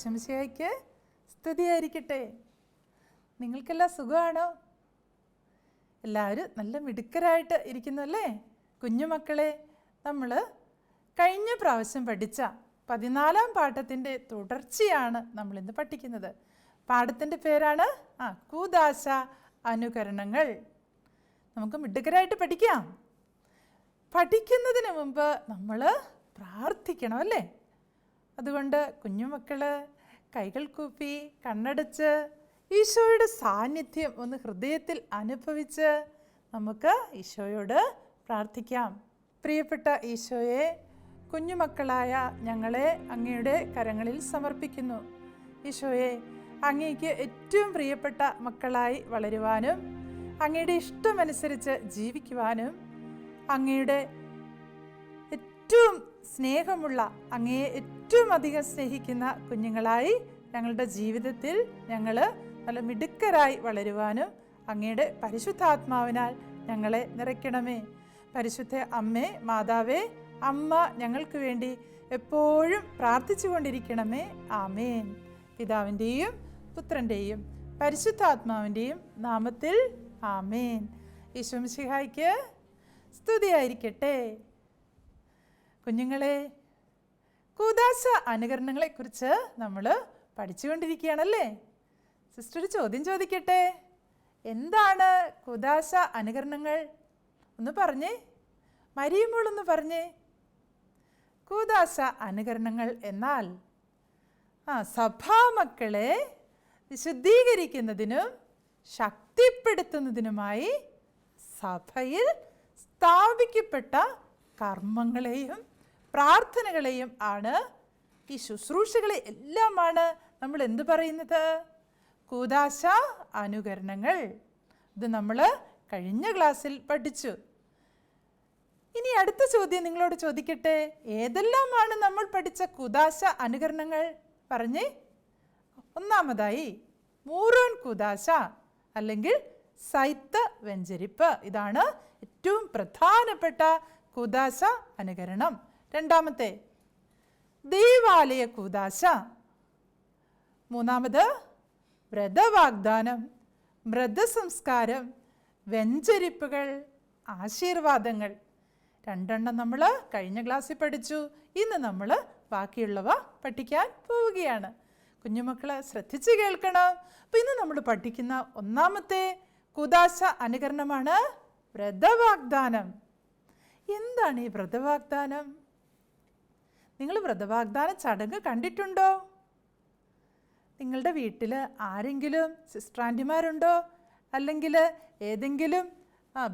ഇശംശയ്ക്ക് സ്തുതിയായിരിക്കട്ടെ. നിങ്ങൾക്കെല്ലാം സുഖമാണോ? എല്ലാവരും നല്ല മിടുക്കരായിട്ട് ഇരിക്കുന്നു അല്ലേ കുഞ്ഞുമക്കളെ നമ്മൾ കഴിഞ്ഞ പ്രാവശ്യം പഠിച്ച പതിനാലാം പാഠത്തിന്റെ തുടർച്ചയാണ് നമ്മൾ ഇന്ന് പഠിക്കുന്നത്. പാഠത്തിന്റെ പേരാണ് ആ കൂദാശ അനുകരണങ്ങൾ. നമുക്ക് മിടുക്കരായിട്ട് പഠിക്കാം. പഠിക്കുന്നതിന് മുമ്പ് നമ്മൾ പ്രാർത്ഥിക്കണം അല്ലേ അതുകൊണ്ട് കുഞ്ഞുമക്കൾ കൈകൾ കൂപ്പി കണ്ണടച്ച് ഈശോയുടെ സാന്നിധ്യം ഒന്ന് ഹൃദയത്തിൽ അനുഭവിച്ച് നമുക്ക് ഈശോയോട് പ്രാർത്ഥിക്കാം. പ്രിയപ്പെട്ട ഈശോയെ കുഞ്ഞുമക്കളായ ഞങ്ങളെ അങ്ങയുടെ കരങ്ങളിൽ സമർപ്പിക്കുന്നു. ഈശോയെ അങ്ങേക്ക് ഏറ്റവും പ്രിയപ്പെട്ട മക്കളായി വളരുവാനും അങ്ങയുടെ ഇഷ്ടമനുസരിച്ച് ജീവിക്കുവാനും അങ്ങയുടെ ഏറ്റവും സ്നേഹമുള്ള അങ്ങയെ ഏറ്റവും അധികം സ്നേഹിക്കുന്ന കുഞ്ഞുങ്ങളായി ഞങ്ങളുടെ ജീവിതത്തിൽ ഞങ്ങൾ നല്ല മിടുക്കരായി വളരുവാനും അങ്ങയുടെ പരിശുദ്ധാത്മാവിനാൽ ഞങ്ങളെ നിറയ്ക്കണമേ. പരിശുദ്ധ അമ്മേ മാതാവേ അമ്മ ഞങ്ങൾക്ക് വേണ്ടി എപ്പോഴും പ്രാർത്ഥിച്ചു കൊണ്ടിരിക്കണമേ. ആമേൻ. പിതാവിന്റെയും പുത്രന്റെയും പരിശുദ്ധാത്മാവിന്റെയും നാമത്തിൽ ആമേൻ. ഈശ്വംശിഹായ്ക്ക് സ്തുതിയായിരിക്കട്ടെ. കുഞ്ഞുങ്ങളെ കൂദാശ അനുകരണങ്ങളെക്കുറിച്ച് നമ്മൾ പഠിച്ചുകൊണ്ടിരിക്കുകയാണല്ലേ? സിസ്റ്റർ ഒരു ചോദ്യം ചോദിക്കട്ടെ. എന്താണ് കുദാശ അനുകരണങ്ങൾ? ഒന്ന് പറഞ്ഞേ. മരിയുമ്പോൾ ഒന്ന് പറഞ്ഞേ. കൂദാശ അനുകരണങ്ങൾ എന്നാൽ ആ സഭാമക്കളെ വിശുദ്ധീകരിക്കുന്നതിനും ശക്തിപ്പെടുത്തുന്നതിനുമായി സഭയിൽ സ്ഥാപിക്കപ്പെട്ട കർമ്മങ്ങളെയും പ്രാർത്ഥനകളെയും ആണ് ഈ ശുശ്രൂഷകളെ എല്ലാമാണ് നമ്മൾ എന്ത് പറയുന്നത്? കൂതാശ അനുകരണങ്ങൾ. ഇത് നമ്മൾ കഴിഞ്ഞ ക്ലാസ്സിൽ പഠിച്ചു. ഇനി അടുത്ത ചോദ്യം നിങ്ങളോട് ചോദിക്കട്ടെ? ഏതെല്ലാമാണ് നമ്മൾ പഠിച്ച കുദാശ അനുകരണങ്ങൾ? പറഞ്ഞേ. ഒന്നാമതായി മൂറോൻ കുദാശ അല്ലെങ്കിൽ സൈത്ത വെഞ്ചരിപ്പ് ഇതാണ് ഏറ്റവും പ്രധാനപ്പെട്ട കുദാശ അനുകരണം. രണ്ടാമത്തെ. ദേവാലയ കൂദാശ. മൂന്നാമത് വ്രതവാഗ്ദാനം വ്രതസംസ്കാരം വെഞ്ചരിപ്പുകൾ ആശീർവാദങ്ങൾ. രണ്ടെണ്ണം നമ്മൾ കഴിഞ്ഞ ക്ലാസ്സിൽ പഠിച്ചു. ഇന്ന് നമ്മൾ ബാക്കിയുള്ളവ പഠിക്കാൻ പോവുകയാണ്. കുഞ്ഞുമക്കളെ ശ്രദ്ധിച്ച് കേൾക്കണം. അപ്പം ഇന്ന് നമ്മൾ പഠിക്കുന്ന ഒന്നാമത്തെ കുദാശ അനുകരണമാണ് വ്രതവാഗ്ദാനം. എന്താണ് ഈ വ്രതവാഗ്ദാനം? നിങ്ങൾ വ്രതവാഗ്ദാന ചടങ്ങ് കണ്ടിട്ടുണ്ടോ? നിങ്ങളുടെ വീട്ടിൽ ആരെങ്കിലും സിസ്റ്റർ ആന്റിമാരുണ്ടോ അല്ലെങ്കിൽ ഏതെങ്കിലും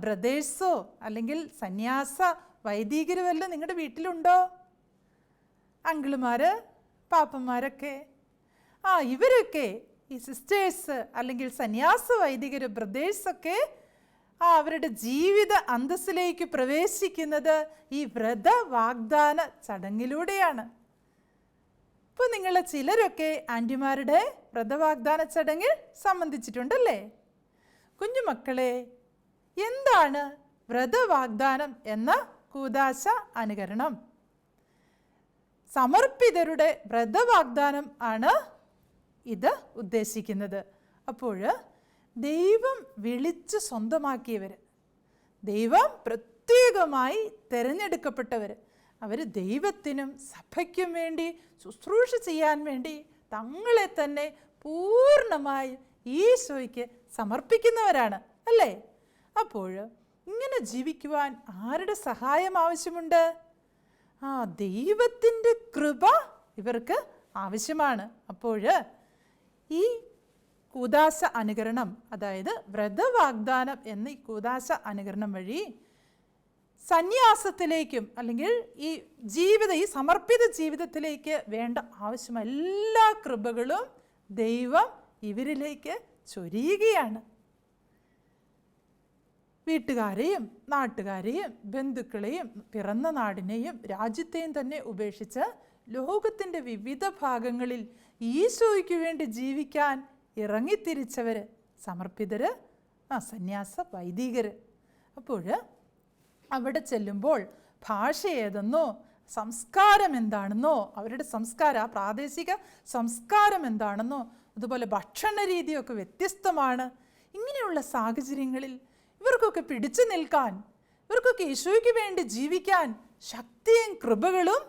ബ്രദേഴ്സോ അല്ലെങ്കിൽ സന്യാസ വൈദികര് വല്ലതും നിങ്ങളുടെ വീട്ടിലുണ്ടോ? അങ്കിളുമാർ പാപ്പന്മാരൊക്കെ ആ ഇവരൊക്കെ ഈ സിസ്റ്റേഴ്സ് അല്ലെങ്കിൽ സന്യാസ വൈദികർ ബ്രദേഴ്സൊക്കെ ആ അവരുടെ ജീവിത അന്തസ്സിലേക്ക് പ്രവേശിക്കുന്നത് ഈ വ്രത വാഗ്ദാന ചടങ്ങിലൂടെയാണ്. ഇപ്പോൾ നിങ്ങൾ ചിലരൊക്കെ ആന്റിമാരുടെ വ്രതവാഗ്ദാന ചടങ്ങിൽ സംബന്ധിച്ചിട്ടുണ്ടല്ലേ? കുഞ്ഞുമക്കളെ എന്താണ് വ്രതവാഗ്ദാനം എന്ന കൂതാശ അനുകരണം? സമർപ്പിതരുടെ വ്രതവാഗ്ദാനം ആണ് ഇത് ഉദ്ദേശിക്കുന്നത്. അപ്പോൾ ദൈവം വിളിച്ച് സ്വന്തമാക്കിയവർ ദൈവം പ്രത്യേകമായി തിരഞ്ഞെടുക്കപ്പെട്ടവർ അവർ ദൈവത്തിനും സഭയ്ക്കും വേണ്ടി ശുശ്രൂഷ ചെയ്യാൻ വേണ്ടി തങ്ങളെ തന്നെ പൂർണമായി ഈശോയ്ക്ക് സമർപ്പിക്കുന്നവരാണ്. അല്ലേ? അപ്പോൾ ഇങ്ങനെ ജീവിക്കുവാൻ ആരുടെ സഹായം ആവശ്യമുണ്ട്? ആ ദൈവത്തിന്റെ കൃപ ഇവർക്ക് ആവശ്യമാണ്. അപ്പോൾ ഈ കൂദാശ അനുകരണം അതായത് വ്രതവാഗ്ദാനം എന്ന ഈ കൂദാശ അനുകരണം വഴി സന്യാസത്തിലേക്കും അല്ലെങ്കിൽ ഈ ജീവിത ഈ സമർപ്പിത ജീവിതത്തിലേക്ക് വേണ്ട ആവശ്യം എല്ലാ കൃപകളും ദൈവം ഇവരിലേക്ക് ചൊരിയുകയാണ്. വീട്ടുകാരെയും നാട്ടുകാരെയും ബന്ധുക്കളെയും പിറന്ന നാടിനെയും രാജ്യത്തെയും തന്നെ ഉപേക്ഷിച്ച് ലോകത്തിന്റെ വിവിധ ഭാഗങ്ങളിൽ ഈശോയ്ക്ക് വേണ്ടി ജീവിക്കാൻ ഇറങ്ങിത്തിരിച്ചവർ സമർപ്പിതർ ആ സന്യാസ വൈദികർ അപ്പോൾ അവിടെ ചെല്ലുമ്പോൾ ഭാഷ ഏതെന്നോ സംസ്കാരം എന്താണെന്നോ അവരുടെ സംസ്കാരം ആ പ്രാദേശിക സംസ്കാരം എന്താണെന്നോ അതുപോലെ ഭക്ഷണ രീതിയൊക്കെ വ്യത്യസ്തമാണ്. ഇങ്ങനെയുള്ള സാഹചര്യങ്ങളിൽ ഇവർക്കൊക്കെ പിടിച്ചു നിൽക്കാൻ ഇവർക്കൊക്കെ യേശുവിക്ക് വേണ്ടി ജീവിക്കാൻ ശക്തിയും കൃപകളും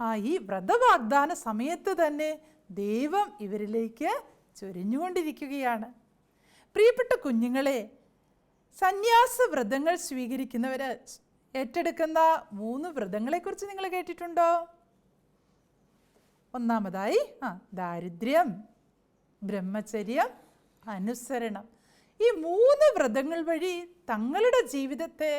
ആ ഈ വ്രതവാഗ്ദാന സമയത്ത് തന്നെ ദൈവം ഇവരിലേക്ക് ചൊരിഞ്ഞുകൊണ്ടിരിക്കുകയാണ്. പ്രിയപ്പെട്ട കുഞ്ഞുങ്ങളെ സന്യാസ വ്രതങ്ങൾ സ്വീകരിക്കുന്നവർ ഏറ്റെടുക്കുന്ന മൂന്ന് വ്രതങ്ങളെക്കുറിച്ച് നിങ്ങൾ കേട്ടിട്ടുണ്ടോ? ഒന്നാമതായി ആ ദാരിദ്ര്യം ബ്രഹ്മചര്യം അനുസരണം. ഈ മൂന്ന് വ്രതങ്ങൾ വഴി തങ്ങളുടെ ജീവിതത്തെ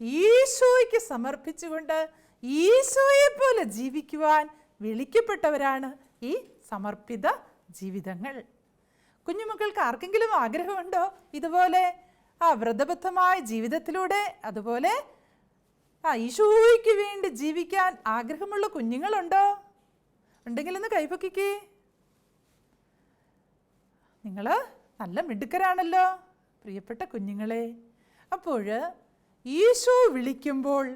ഈശോയ്ക്ക് സമർപ്പിച്ചുകൊണ്ട് ഈശോയെ പോലെ ജീവിക്കുവാൻ വിളിക്കപ്പെട്ടവരാണ് ഈ സമർപ്പിത ജീവിതങ്ങൾ. കുഞ്ഞുമക്കൾക്ക് ആർക്കെങ്കിലും ആഗ്രഹമുണ്ടോ? ഇതുപോലെ ആ വ്രതബദ്ധമായ ജീവിതത്തിലൂടെ അതുപോലെ ആ ഈശോയ്ക്ക് വേണ്ടി ജീവിക്കാൻ ആഗ്രഹമുള്ള കുഞ്ഞുങ്ങളുണ്ടോ? ഉണ്ടെങ്കിൽ ഒന്ന് കൈപൊക്കിക്കേ. നിങ്ങൾ നല്ല മിടുക്കരാണല്ലോ പ്രിയപ്പെട്ട കുഞ്ഞുങ്ങളെ. അപ്പോൾ ഈശോ വിളിക്കുമ്പോൾ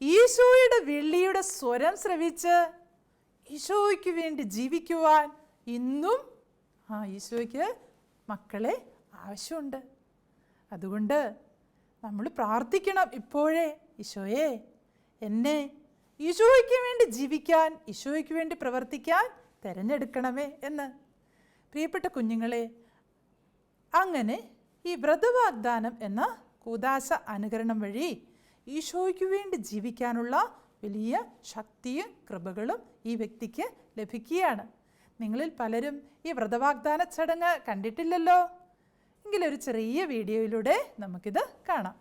ഈശോയുടെ വെള്ളിയുടെ സ്വരം ശ്രവിച്ച് ഈശോയ്ക്ക് വേണ്ടി ജീവിക്കുവാൻ ഇന്നും ആ ഈശോയ്ക്ക് മക്കളെ ആവശ്യമുണ്ട്. അതുകൊണ്ട് നമ്മൾ പ്രാർത്ഥിക്കണം ഇപ്പോഴേ ഈശോയെ എന്നെ ഈശോയ്ക്ക് വേണ്ടി ജീവിക്കാൻ ഈശോയ്ക്ക് വേണ്ടി പ്രവർത്തിക്കാൻ തിരഞ്ഞെടുക്കണമേ എന്ന്. പ്രിയപ്പെട്ട കുഞ്ഞുങ്ങളെ അങ്ങനെ ഈ വ്രതവാഗ്ദാനം എന്ന കൂതാശ അനുകരണം വഴി ഈശോയ്ക്ക് വേണ്ടി ജീവിക്കാനുള്ള വലിയ ശക്തിയും കൃപകളും ഈ വ്യക്തിക്ക് ലഭിക്കുകയാണ്. നിങ്ങളിൽ പലരും ഈ വ്രതവാഗ്ദാന ചടങ്ങ് കണ്ടിട്ടില്ലല്ലോ. എങ്കിലൊരു ചെറിയ വീഡിയോയിലൂടെ നമുക്കിത് കാണാം.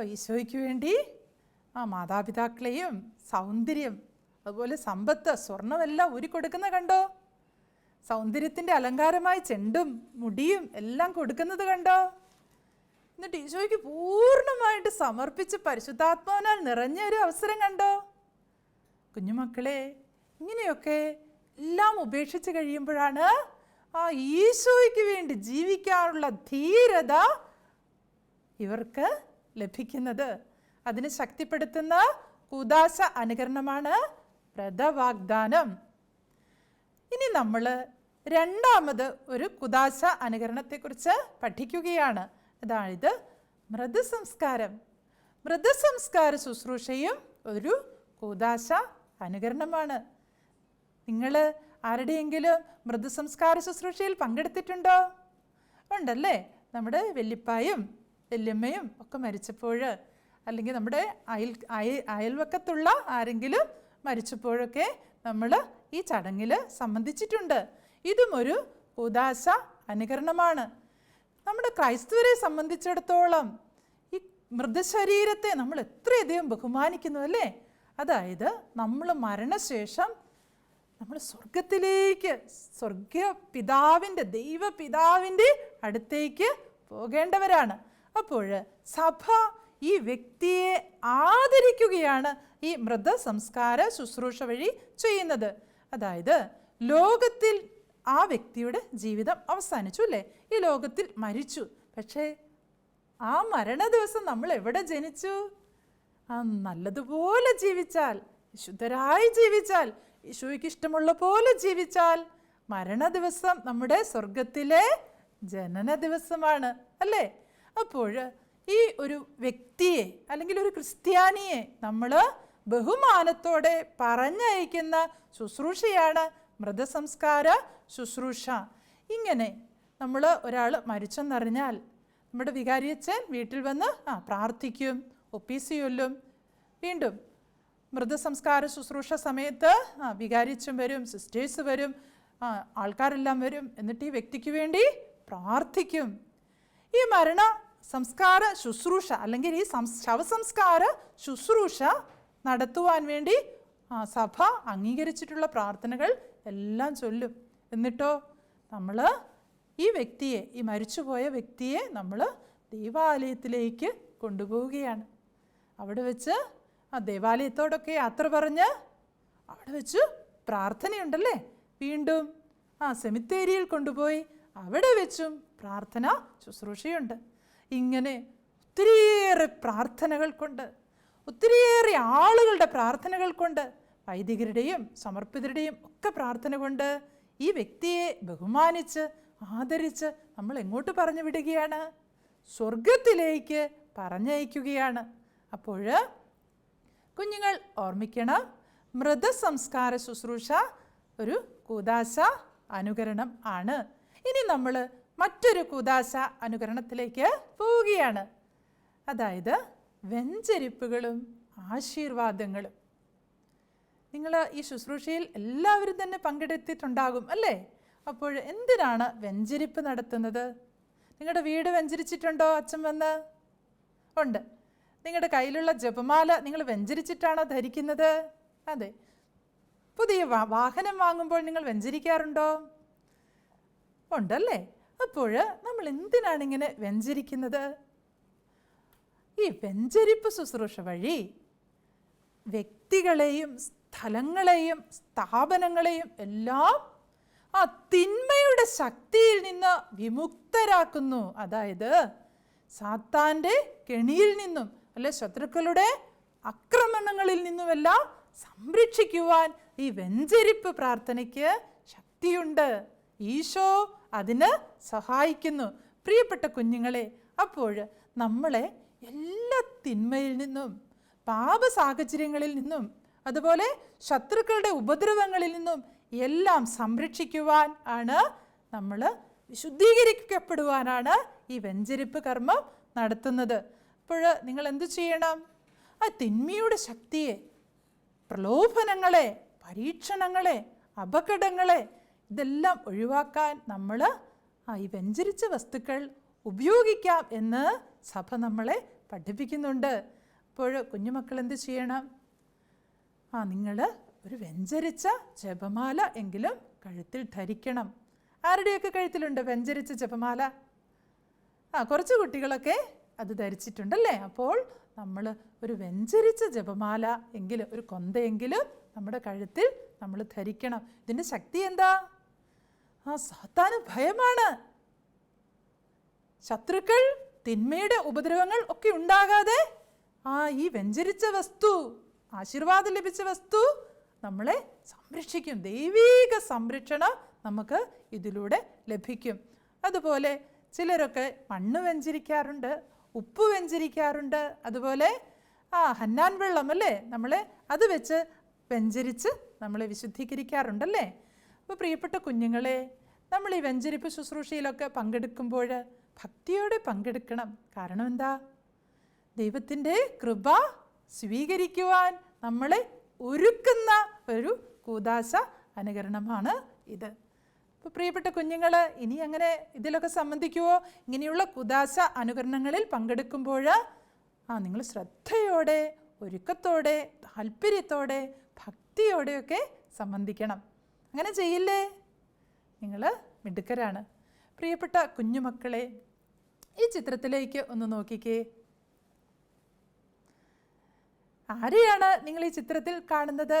കണ്ടോ ഈശോയ്ക്ക് വേണ്ടി ആ മാതാപിതാക്കളെയും സൗന്ദര്യം അതുപോലെ സമ്പത്ത് സ്വർണമെല്ലാം ഊരിക്കൊടുക്കുന്ന കണ്ടോ? സൗന്ദര്യത്തിന്റെ അലങ്കാരമായി ചെണ്ടും മുടിയും എല്ലാം കൊടുക്കുന്നത് കണ്ടോ? എന്നിട്ട് ഈശോയ്ക്ക് പൂർണമായിട്ട് സമർപ്പിച്ച് പരിശുദ്ധാത്മാവിനാൽ നിറഞ്ഞ ഒരു അവസരം കണ്ടോ? കുഞ്ഞുമക്കളെ ഇങ്ങനെയൊക്കെ എല്ലാം ഉപേക്ഷിച്ച് കഴിയുമ്പോഴാണ് ആ ഈശോയ്ക്ക് വേണ്ടി ജീവിക്കാനുള്ള ധീരത ഇവർക്ക് ലഭിക്കുന്നത്. അതിന് ശക്തിപ്പെടുത്തുന്ന കുദാശ അനുകരണമാണ് വ്രതവാഗ്ദാനം. ഇനി നമ്മൾ രണ്ടാമത് ഒരു കുദാശ അനുകരണത്തെക്കുറിച്ച് പഠിക്കുകയാണ്. അതായത് മൃദുസംസ്കാരം. മൃദുസംസ്കാര ശുശ്രൂഷയും ഒരു കൂതാശ അനുകരണമാണ്. നിങ്ങൾ ആരുടെയെങ്കിലും മൃദുസംസ്കാര ശുശ്രൂഷയിൽ പങ്കെടുത്തിട്ടുണ്ടോ? ഉണ്ടല്ലേ നമ്മുടെ വല്യപ്പായും വല്യമ്മയും ഒക്കെ മരിച്ചപ്പോൾ അല്ലെങ്കിൽ നമ്മുടെ അയൽ അയൽ അയൽവക്കത്തുള്ള ആരെങ്കിലും മരിച്ചപ്പോഴൊക്കെ നമ്മൾ ഈ ചടങ്ങിൽ സംബന്ധിച്ചിട്ടുണ്ട്. ഇതും ഒരു ഉദാശ അനുകരണമാണ്. നമ്മുടെ ക്രൈസ്തവരെ സംബന്ധിച്ചിടത്തോളം ഈ മൃതശരീരത്തെ നമ്മൾ എത്രയധികം ബഹുമാനിക്കുന്നു അല്ലേ? അതായത് നമ്മൾ മരണശേഷം നമ്മൾ സ്വർഗത്തിലേക്ക് സ്വർഗ പിതാവിന്റെ ദൈവ പിതാവിന്റെ അടുത്തേക്ക് പോകേണ്ടവരാണ്. അപ്പോൾ സഭ ഈ വ്യക്തിയെ ആദരിക്കുകയാണ് ഈ മൃതസംസ്കാര ശുശ്രൂഷ വഴി ചെയ്യുന്നത്. അതായത് ലോകത്തിൽ ആ വ്യക്തിയുടെ ജീവിതം അവസാനിച്ചു അല്ലേ? ഈ ലോകത്തിൽ മരിച്ചു. പക്ഷേ ആ മരണ ദിവസം നമ്മൾ എവിടെ ജനിച്ചു? ആ നല്ലതുപോലെ ജീവിച്ചാൽ ശുദ്ധരായി ജീവിച്ചാൽ യേശുവിക്ക് ഇഷ്ടമുള്ള പോലെ ജീവിച്ചാൽ മരണ ദിവസം നമ്മുടെ സ്വർഗത്തിലെ ജനന ദിവസമാണ് അല്ലേ? അപ്പോൾ ഈ ഒരു വ്യക്തിയെ അല്ലെങ്കിൽ ഒരു ക്രിസ്ത്യാനിയെ നമ്മൾ ബഹുമാനത്തോടെ പറഞ്ഞയക്കുന്ന ശുശ്രൂഷയാണ് മൃതസംസ്കാര ശുശ്രൂഷ. ഇങ്ങനെ നമ്മൾ ഒരാൾ മരിച്ചെന്നറിഞ്ഞാൽ നമ്മുടെ വികാരിയച്ഛൻ വീട്ടിൽ വന്ന് ആ പ്രാർത്ഥിക്കും ഒപ്പീസി ചൊല്ലും വീണ്ടും മൃതസംസ്കാര ശുശ്രൂഷ സമയത്ത് ആ വികാരിച്ചൻ വരും സിസ്റ്റേഴ്സ് വരും ആൾക്കാരെല്ലാം വരും. എന്നിട്ട് ഈ വ്യക്തിക്ക് വേണ്ടി പ്രാർത്ഥിക്കും. ഈ മരണ സംസ്കാര ശുശ്രൂഷ അല്ലെങ്കിൽ ഈ ശവസംസ്കാര ശുശ്രൂഷ നടത്തുവാൻ വേണ്ടി സഭ അംഗീകരിച്ചിട്ടുള്ള പ്രാർത്ഥനകൾ എല്ലാം ചൊല്ലും. എന്നിട്ടോ നമ്മൾ ഈ വ്യക്തിയെ ഈ മരിച്ചുപോയ വ്യക്തിയെ നമ്മൾ ദൈവാലയത്തിലേക്ക് കൊണ്ടുപോവുകയാണ്. അവിടെ വെച്ച് ആ ദേവാലയത്തോടൊക്കെ യാത്ര പറഞ്ഞ് അവിടെ വെച്ച് പ്രാർത്ഥനയുണ്ടല്ലേ? വീണ്ടും ആ സെമിത്തേരിയിൽ കൊണ്ടുപോയി അവിടെ വെച്ചും പ്രാർത്ഥന ശുശ്രൂഷയുണ്ട്. ഇങ്ങനെ ഒത്തിരിയേറെ പ്രാർത്ഥനകൾ കൊണ്ട് ഒത്തിരിയേറെ ആളുകളുടെ പ്രാർത്ഥനകൾ കൊണ്ട് വൈദികരുടെയും സമർപ്പിതരുടെയും ഒക്കെ പ്രാർത്ഥന കൊണ്ട് ഈ വ്യക്തിയെ ബഹുമാനിച്ച് ആദരിച്ച് നമ്മൾ എങ്ങോട്ട് പറഞ്ഞു വിടുകയാണ്? സ്വർഗത്തിലേക്ക് പറഞ്ഞയക്കുകയാണ്. അപ്പോൾ കുഞ്ഞുങ്ങൾ ഓർമ്മിക്കണം മൃതസംസ്കാര ശുശ്രൂഷ ഒരു കൂതാശ അനുകരണം ആണ്. ഇനി നമ്മൾ മറ്റൊരു കൂതാശ അനുകരണത്തിലേക്ക് പോവുകയാണ്. അതായത് വെഞ്ചരിപ്പുകളും ആശീർവാദങ്ങളും. നിങ്ങൾ ഈ ശുശ്രൂഷയിൽ എല്ലാവരും തന്നെ പങ്കെടുത്തിട്ടുണ്ടാകും അല്ലേ? അപ്പോൾ എന്തിനാണ് വെഞ്ചരിപ്പ് നടത്തുന്നത്? നിങ്ങളുടെ വീട് വെഞ്ചരിച്ചിട്ടുണ്ടോ അച്ഛൻ വന്ന്? ഉണ്ട്. നിങ്ങളുടെ കയ്യിലുള്ള ജപമാല നിങ്ങൾ വെഞ്ചരിച്ചിട്ടാണോ ധരിക്കുന്നത്? അതെ. പുതിയ വാഹനം വാങ്ങുമ്പോൾ നിങ്ങൾ വെഞ്ചരിക്കാറുണ്ടോ ഉണ്ടല്ലേ. അപ്പോൾ നമ്മൾ എന്തിനാണ് ഇങ്ങനെ വ്യഞ്ചരിക്കുന്നത് ഈ വ്യഞ്ചരിപ്പ് ശുശ്രൂഷ വഴി വ്യക്തികളെയും സ്ഥലങ്ങളെയും സ്ഥാപനങ്ങളെയും എല്ലാം ആ തിന്മയുടെ ശക്തിയിൽ നിന്ന് വിമുക്തരാക്കുന്നു. അതായത് സാത്താന്റെ കെണിയിൽ നിന്നും അല്ലെ ശത്രുക്കളുടെ ആക്രമണങ്ങളിൽ നിന്നുമെല്ലാം സംരക്ഷിക്കുവാൻ ഈ വെഞ്ചരിപ്പ് പ്രാർത്ഥനയ്ക്ക് ശക്തിയുണ്ട്. ഈശോ അതിന് സഹായിക്കുന്നു. പ്രിയപ്പെട്ട കുഞ്ഞുങ്ങളെ അപ്പോൾ നമ്മളെ എല്ലാ തിന്മയിൽ നിന്നും പാപ സാഹചര്യങ്ങളിൽ നിന്നും അതുപോലെ ശത്രുക്കളുടെ ഉപദ്രവങ്ങളിൽ നിന്നും എല്ലാം സംരക്ഷിക്കുവാൻ ആണ് നമ്മൾ വിശുദ്ധീകരിക്കപ്പെടുവാനാണ് ഈ വെഞ്ചരിപ്പ് കർമ്മം നടത്തുന്നത്. അപ്പോൾ നിങ്ങൾ എന്തു ചെയ്യണം? ആ തിന്മയുടെ ശക്തിയെ പ്രലോഭനങ്ങളെ പരീക്ഷണങ്ങളെ അപകടങ്ങളെ ഇതെല്ലാം ഒഴിവാക്കാൻ നമ്മൾ ഈ വ്യഞ്ചരിച്ച വസ്തുക്കൾ ഉപയോഗിക്കാം എന്ന് സഭ നമ്മളെ പഠിപ്പിക്കുന്നുണ്ട്. അപ്പോൾ കുഞ്ഞുമക്കൾ എന്ത് ചെയ്യണം? ആ നിങ്ങൾ ഒരു വ്യഞ്ചരിച്ച ജപമാല എങ്കിലും കഴുത്തിൽ ധരിക്കണം. ആരുടെയൊക്കെ കഴുത്തിലുണ്ട് വ്യഞ്ചരിച്ച ജപമാല? ആ കുറച്ച് കുട്ടികളൊക്കെ അത് ധരിച്ചിട്ടുണ്ടല്ലേ? അപ്പോൾ നമ്മൾ ഒരു വെഞ്ചരിച്ച ജപമാല എങ്കിലും ഒരു കൊന്തയെങ്കിലും നമ്മുടെ കഴുത്തിൽ നമ്മൾ ധരിക്കണം. ഇതിന്റെ ശക്തി എന്താ? ആ സാത്താന് ഭയമാണ്. ശത്രുക്കൾ തിന്മയുടെ ഉപദ്രവങ്ങൾ ഒക്കെ ഉണ്ടാകാതെ ആ ഈ വെഞ്ചരിച്ച വസ്തു ആശീർവാദം ലഭിച്ച വസ്തു നമ്മളെ സംരക്ഷിക്കും. ദൈവീക സംരക്ഷണം നമുക്ക് ഇതിലൂടെ ലഭിക്കും. അതുപോലെ ചിലരൊക്കെ മണ്ണ് വെഞ്ചരിക്കാറുണ്ട് ഉപ്പ് വെഞ്ചരിക്കാറുണ്ട്. അതുപോലെ ആ ഹന്നാൻ വെള്ളം അല്ലേ? നമ്മളെ അത് വെച്ച് വെഞ്ചരിച്ച് നമ്മളെ വിശുദ്ധീകരിക്കാറുണ്ടല്ലേ? അപ്പോൾ പ്രിയപ്പെട്ട കുഞ്ഞുങ്ങളെ നമ്മൾ ഈ വെഞ്ചരിപ്പ് ശുശ്രൂഷയിലൊക്കെ പങ്കെടുക്കുമ്പോൾ ഭക്തിയോടെ പങ്കെടുക്കണം. കാരണം എന്താ? ദൈവത്തിന്റെ കൃപ സ്വീകരിക്കുവാൻ നമ്മളെ ഒരുക്കുന്ന ഒരു കൂതാശ അനുകരണമാണ് ഇത്. ഇപ്പോൾ പ്രിയപ്പെട്ട കുഞ്ഞുങ്ങൾ ഇനി അങ്ങനെ ഇതിലൊക്കെ സംബന്ധിക്കുവോ? ഇങ്ങനെയുള്ള കുദാശ അനുകരണങ്ങളിൽ പങ്കെടുക്കുമ്പോൾ ആ നിങ്ങൾ ശ്രദ്ധയോടെ ഒരുക്കത്തോടെ താല്പര്യത്തോടെ ഭക്തിയോടെയൊക്കെ സംബന്ധിക്കണം. അങ്ങനെ ചെയ്യില്ലേ? നിങ്ങൾ മിടുക്കരാണ്. പ്രിയപ്പെട്ട കുഞ്ഞുമക്കളെ ഈ ചിത്രത്തിലേക്ക് ഒന്ന് നോക്കിക്കേ. ആരെയാണ് നിങ്ങൾ ഈ ചിത്രത്തിൽ കാണുന്നത്?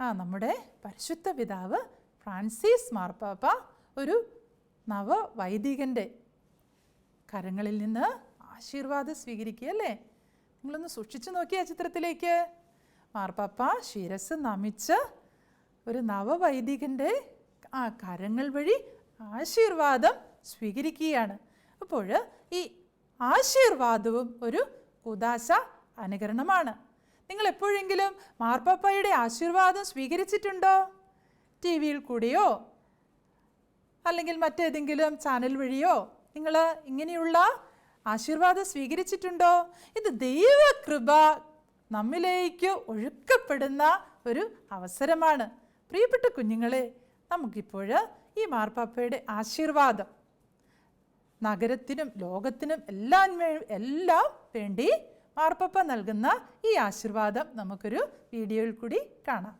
ആ നമ്മുടെ പരിശുദ്ധ പിതാവ് ഫ്രാൻസിസ് മാർപ്പാപ്പ ഒരു നവവൈദികന്റെ കരങ്ങളിൽ നിന്ന് ആശീർവാദം സ്വീകരിക്കുകയല്ലേ നിങ്ങളൊന്ന് സൂക്ഷിച്ചു നോക്കിയ ചിത്രത്തിലേക്ക്. മാർപ്പാപ്പ ശിരസ് നമിച്ച് ഒരു നവവൈദികന്റെ ആ കരങ്ങൾ വഴി ആശീർവാദം സ്വീകരിക്കുകയാണ്. അപ്പോൾ ഈ ആശീർവാദവും ഒരു കുദാശ അനുകരണമാണ്. നിങ്ങൾ എപ്പോഴെങ്കിലും മാർപ്പാപ്പയുടെ ആശീർവാദം സ്വീകരിച്ചിട്ടുണ്ടോ? ടി വിയിൽ കൂടിയോ? അല്ലെങ്കിൽ മറ്റേതെങ്കിലും ചാനൽ വഴിയോ? നിങ്ങൾ ഇങ്ങനെയുള്ള ആശീർവാദം സ്വീകരിച്ചിട്ടുണ്ടോ? ഇത് ദൈവകൃപ നമ്മിലേക്ക് ഒഴുക്കപ്പെടുന്ന ഒരു അവസരമാണ്. പ്രിയപ്പെട്ട കുഞ്ഞുങ്ങളെ നമുക്കിപ്പോൾ ഈ മാർപ്പാപ്പയുടെ ആശീർവാദം. നഗരത്തിനും ലോകത്തിനും എല്ലാം എല്ലാം വേണ്ടി മാർപ്പാപ്പ നൽകുന്ന ഈ ആശീർവാദം നമുക്കൊരു വീഡിയോയിൽ കൂടി കാണാം.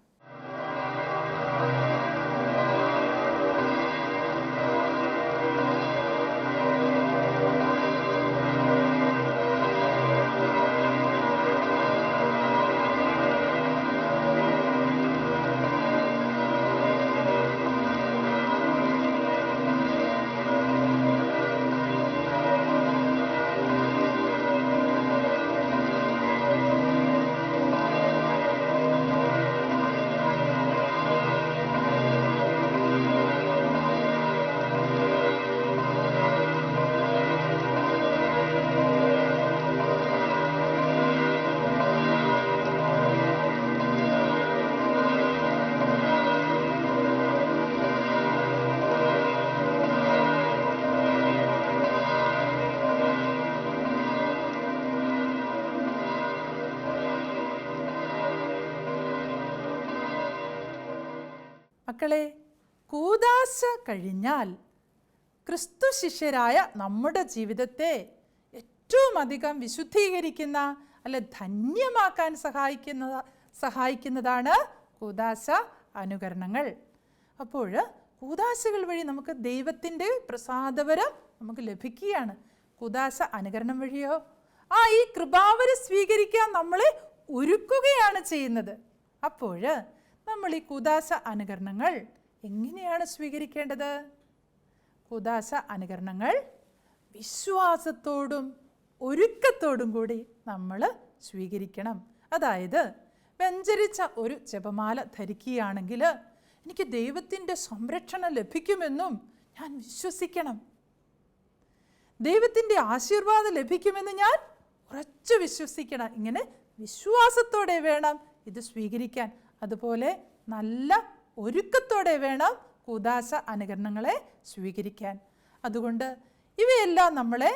മക്കളെ കൂദാശ കഴിഞ്ഞാൽ ക്രിസ്തു ശിഷ്യരായ നമ്മുടെ ജീവിതത്തെ ഏറ്റവും അധികം വിശുദ്ധീകരിക്കുന്ന അല്ലെ ധന്യമാക്കാൻ സഹായിക്കുന്ന സഹായിക്കുന്നതാണ് കൂദാശ അനുകരണങ്ങൾ. അപ്പോൾ കൂദാശകൾ വഴി നമുക്ക് ദൈവത്തിന്റെ പ്രസാദവരം നമുക്ക് ലഭിക്കുകയാണ്. കൂദാശ അനുകരണം വഴിയോ? ആ ഈ കൃപാവരം സ്വീകരിക്കാൻ നമ്മളെ ഒരുക്കുകയാണ് ചെയ്യുന്നത്. അപ്പോൾ നമ്മൾ ഈ കുദാസ അനുകരണങ്ങൾ എങ്ങനെയാണ് സ്വീകരിക്കേണ്ടത്? കുദാസ അനുകരണങ്ങൾ വിശ്വാസത്തോടും ഒരുക്കത്തോടും കൂടി നമ്മൾ സ്വീകരിക്കണം. അതായത് വ്യഞ്ചരിച്ച ഒരു ജപമാല ധരിക്കുകയാണെങ്കിൽ എനിക്ക് ദൈവത്തിന്റെ സംരക്ഷണം ലഭിക്കുമെന്നും ഞാൻ വിശ്വസിക്കണം. ദൈവത്തിന്റെ ആശീർവാദം ലഭിക്കുമെന്ന് ഞാൻ ഉറച്ചു വിശ്വസിക്കണം. ഇങ്ങനെ വിശ്വാസത്തോടെ വേണം ഇത് സ്വീകരിക്കാൻ. അതുപോലെ നല്ല ഒരുക്കത്തോടെ വേണം കൂദാശ അനുകരണങ്ങളെ സ്വീകരിക്കാൻ. അതുകൊണ്ട് ഇവയെല്ലാം നമ്മളെ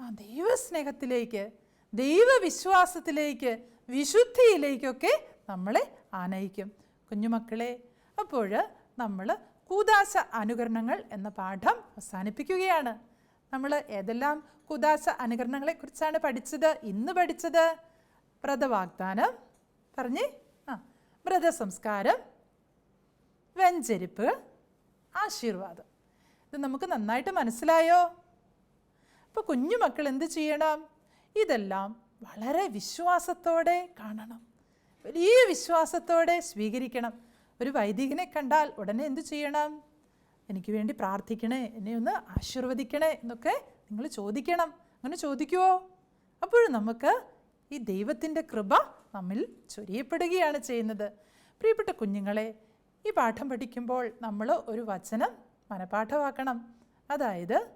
ആ ദൈവസ്നേഹത്തിലേക്ക് ദൈവവിശ്വാസത്തിലേക്ക് വിശുദ്ധിയിലേക്കൊക്കെ നമ്മളെ ആനയിക്കും. കുഞ്ഞുമക്കളെ അപ്പോൾ നമ്മൾ കൂദാശ അനുകരണങ്ങൾ എന്ന പാഠം അവസാനിപ്പിക്കുകയാണ്. നമ്മൾ ഏതെല്ലാം കൂതാശ അനുകരണങ്ങളെക്കുറിച്ചാണ് പഠിച്ചത് ഇന്ന് പഠിച്ചത്? പ്രതവാഗ്ദാനം പറഞ്ഞേ വ്രതസംസ്കാരം വെഞ്ചരിപ്പ് ആശീർവാദം. ഇത് നമുക്ക് നന്നായിട്ട് മനസ്സിലായോ? അപ്പോൾ കുഞ്ഞുമക്കൾ എന്ത് ചെയ്യണം? ഇതെല്ലാം വളരെ വിശ്വാസത്തോടെ കാണണം. വലിയ വിശ്വാസത്തോടെ സ്വീകരിക്കണം. ഒരു വൈദികനെ കണ്ടാൽ ഉടനെ എന്തു ചെയ്യണം? എനിക്ക് വേണ്ടി പ്രാർത്ഥിക്കണേ എന്നെ ഒന്ന് ആശീർവദിക്കണേ എന്നൊക്കെ നിങ്ങൾ ചോദിക്കണം. അങ്ങനെ ചോദിക്കുവോ? അപ്പോഴും നമുക്ക് ഈ ദൈവത്തിന്റെ കൃപ നമ്മിൽ ചൊരിയപ്പെടുകയാണ് ചെയ്യുന്നത്. പ്രിയപ്പെട്ട കുഞ്ഞുങ്ങളെ ഈ പാഠം പഠിക്കുമ്പോൾ നമ്മൾ ഒരു വചനം മനപാഠമാക്കണം. അതായത്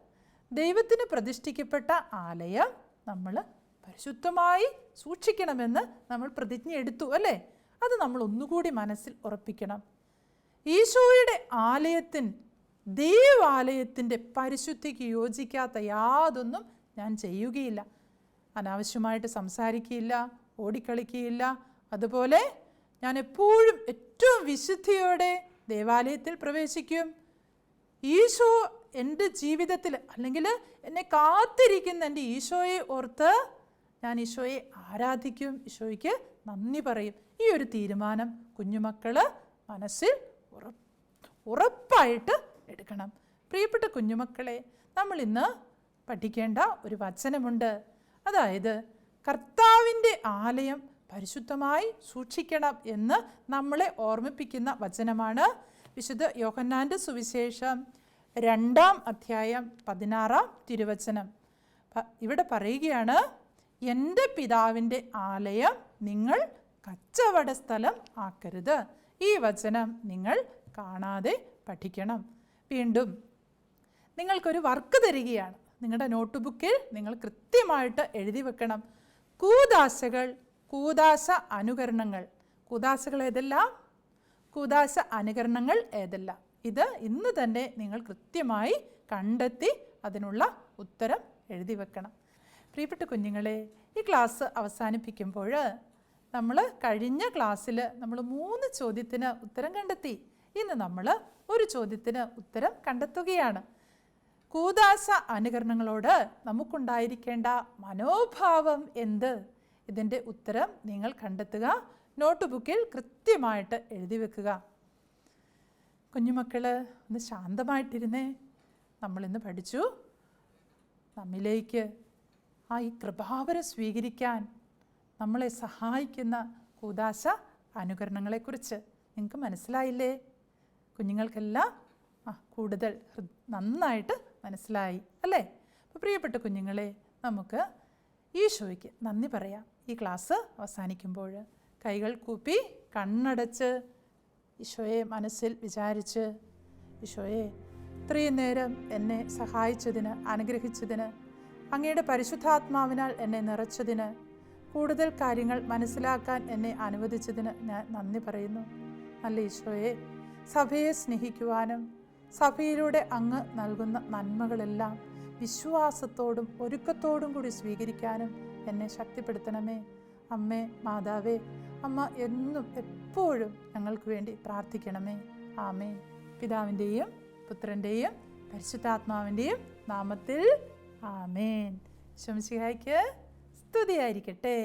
ദൈവത്തിന് പ്രതിഷ്ഠിക്കപ്പെട്ട ആലയം നമ്മൾ പരിശുദ്ധമായി സൂക്ഷിക്കണമെന്ന് നമ്മൾ പ്രതിജ്ഞ എടുത്തു അല്ലേ? അത് നമ്മൾ ഒന്നുകൂടി മനസ്സിൽ ഉറപ്പിക്കണം. ഈശോയുടെ ആലയത്തിൻ ദൈവാലയത്തിന്റെ പരിശുദ്ധിക്ക് യോജിക്കാത്ത യാതൊന്നും ഞാൻ ചെയ്യുകയില്ല. അനാവശ്യമായിട്ട് സംസാരിക്കുകയില്ല. ഓടിക്കളിക്കുകയില്ല. അതുപോലെ ഞാൻ എപ്പോഴും ഏറ്റവും വിശുദ്ധിയോടെ ദേവാലയത്തിൽ പ്രവേശിക്കും. ഈശോ എന്റെ ജീവിതത്തിൽ അല്ലെങ്കിൽ എന്നെ കാത്തിരിക്കുന്ന എന്റെ ഈശോയെ ഓർത്ത് ഞാൻ ഈശോയെ ആരാധിക്കും ഈശോയ്ക്ക് നന്ദി പറയും. ഈ ഒരു തീരുമാനം കുഞ്ഞുമക്കൾ മനസ്സിൽ ഉറപ്പായിട്ട് എടുക്കണം. പ്രിയപ്പെട്ട കുഞ്ഞുമക്കളെ നമ്മൾ ഇന്ന് പഠിക്കേണ്ട ഒരു വചനമുണ്ട്. അതായത് കർത്താവിന്റെ ആലയം പരിശുദ്ധമായി സൂക്ഷിക്കണം എന്ന് നമ്മളെ ഓർമ്മിപ്പിക്കുന്ന വചനമാണ് വിശുദ്ധ യോഹന്നാന്റെ സുവിശേഷം രണ്ടാം അധ്യായം പതിനാറാം തിരുവചനം. ഇവിടെ പറയുകയാണ് എന്റെ പിതാവിന്റെ ആലയം നിങ്ങൾ കച്ചവട സ്ഥലം ആക്കരുത്. ഈ വചനം നിങ്ങൾ കാണാതെ പഠിക്കണം. വീണ്ടും നിങ്ങൾക്കൊരു വർക്ക് തരികയാണ്. നിങ്ങളുടെ നോട്ട് ബുക്കിൽ നിങ്ങൾ കൃത്യമായിട്ട് എഴുതി വെക്കണം. കൂദാശകൾ കൂദാസ അനുകരണങ്ങൾ. കൂദാസകൾ ഏതെല്ലാം? കൂദാസ അനുകരണങ്ങൾ ഏതെല്ലാം? ഇത് ഇന്ന് തന്നെ നിങ്ങൾ കൃത്യമായി കണ്ടെത്തി അതിനുള്ള ഉത്തരം എഴുതി വെക്കണം. പ്രിയപ്പെട്ട കുഞ്ഞുങ്ങളെ ഈ ക്ലാസ് അവസാനിപ്പിക്കുമ്പോൾ നമ്മൾ കഴിഞ്ഞ ക്ലാസ്സിൽ നമ്മൾ മൂന്ന് ചോദ്യത്തിന് ഉത്തരം കണ്ടെത്തി. ഇന്ന് നമ്മൾ ഒരു ചോദ്യത്തിന് ഉത്തരം കണ്ടെത്തുകയാണ്. കൂദാശ അനുകരണങ്ങളോട് നമുക്കുണ്ടായിരിക്കേണ്ട മനോഭാവം എന്ത്? ഇതിന്റെ ഉത്തരം നിങ്ങൾ കണ്ടെത്തുക. നോട്ട് ബുക്കിൽ കൃത്യമായിട്ട് എഴുതി വെക്കുക. കുഞ്ഞുമക്കൾ ഒന്ന് ശാന്തമായിട്ടിരുന്നേ. നമ്മളിന്ന് പഠിച്ചു. നമ്മിലേക്ക് ആ ഈ കൃപാവരം സ്വീകരിക്കാൻ നമ്മളെ സഹായിക്കുന്ന കൂദാശ അനുകരണങ്ങളെക്കുറിച്ച് നിങ്ങൾക്ക് മനസ്സിലായില്ലേ? കുഞ്ഞുങ്ങൾക്കെല്ലാം ആ കൂടുതൽ നന്നായിട്ട് മനസ്സിലായി അല്ലേ? അപ്പോൾ പ്രിയപ്പെട്ട കുഞ്ഞുങ്ങളെ നമുക്ക് ഈശോയ്ക്ക് നന്ദി പറയാം. ഈ ക്ലാസ് അവസാനിക്കുമ്പോൾ കൈകൾ കൂപ്പി കണ്ണടച്ച് ഈശോയെ മനസ്സിൽ വിചാരിച്ച് ഈശോയെ ഇത്രയും നേരം എന്നെ സഹായിച്ചതിന് അനുഗ്രഹിച്ചതിന് അങ്ങയുടെ പരിശുദ്ധാത്മാവിനാൽ എന്നെ നിറച്ചതിന് കൂടുതൽ കാര്യങ്ങൾ മനസ്സിലാക്കാൻ എന്നെ അനുവദിച്ചതിന് ഞാൻ നന്ദി പറയുന്നു. നല്ല ഈശോയെ സഭയെ സ്നേഹിക്കുവാനും സഭയിലൂടെ അങ്ങ് നൽകുന്ന നന്മകളെല്ലാം വിശ്വാസത്തോടും ഒരുക്കത്തോടും കൂടി സ്വീകരിക്കാനും എന്നെ ശക്തിപ്പെടുത്തണമേ. അമ്മേ മാതാവേ അമ്മ എന്നും എപ്പോഴും ഞങ്ങൾക്ക് വേണ്ടി പ്രാർത്ഥിക്കണമേ. ആമേ പിതാവിന്റെയും പുത്രന്റെയും പരിശുദ്ധാത്മാവിന്റെയും നാമത്തിൽ ആമേൻ. ശംശിഹായ്ക്ക് സ്തുതിയായിരിക്കട്ടെ.